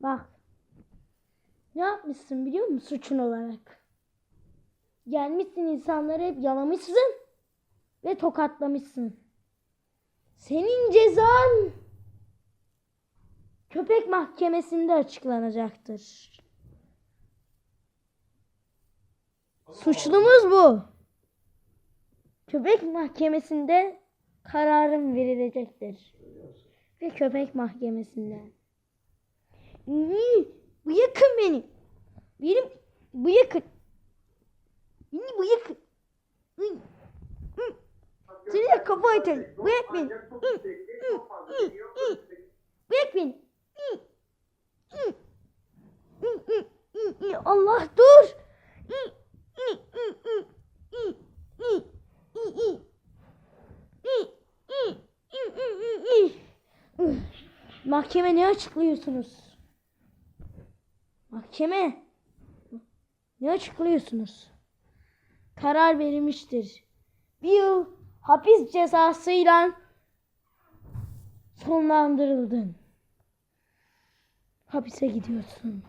Bak. Ne yapmışsın biliyor musun suçun olarak? Gelmişsin insanları hep yalamışsın ve tokatlamışsın. Senin cezan köpek mahkemesinde açıklanacaktır. Suçlumuz bu. Köpek mahkemesinde kararım verilecektir. Ve köpek mahkemesinde. İyi, Bırakın beni. Benim bırakın. Beni bırakın. Iy, ı. Seni de kafa atarım. Bırak beni. Iy, ı, ı, ı. Bırak beni. I. Iy, ı, ı, ı. Allah dur. İy. İy, iy, iy, iy, iy, iy. Üf. Mahkeme ne açıklıyorsunuz? Mahkeme ne açıklıyorsunuz? Karar verilmiştir. Bir yıl hapis cezasıyla sonlandırıldın. Hapise gidiyorsun.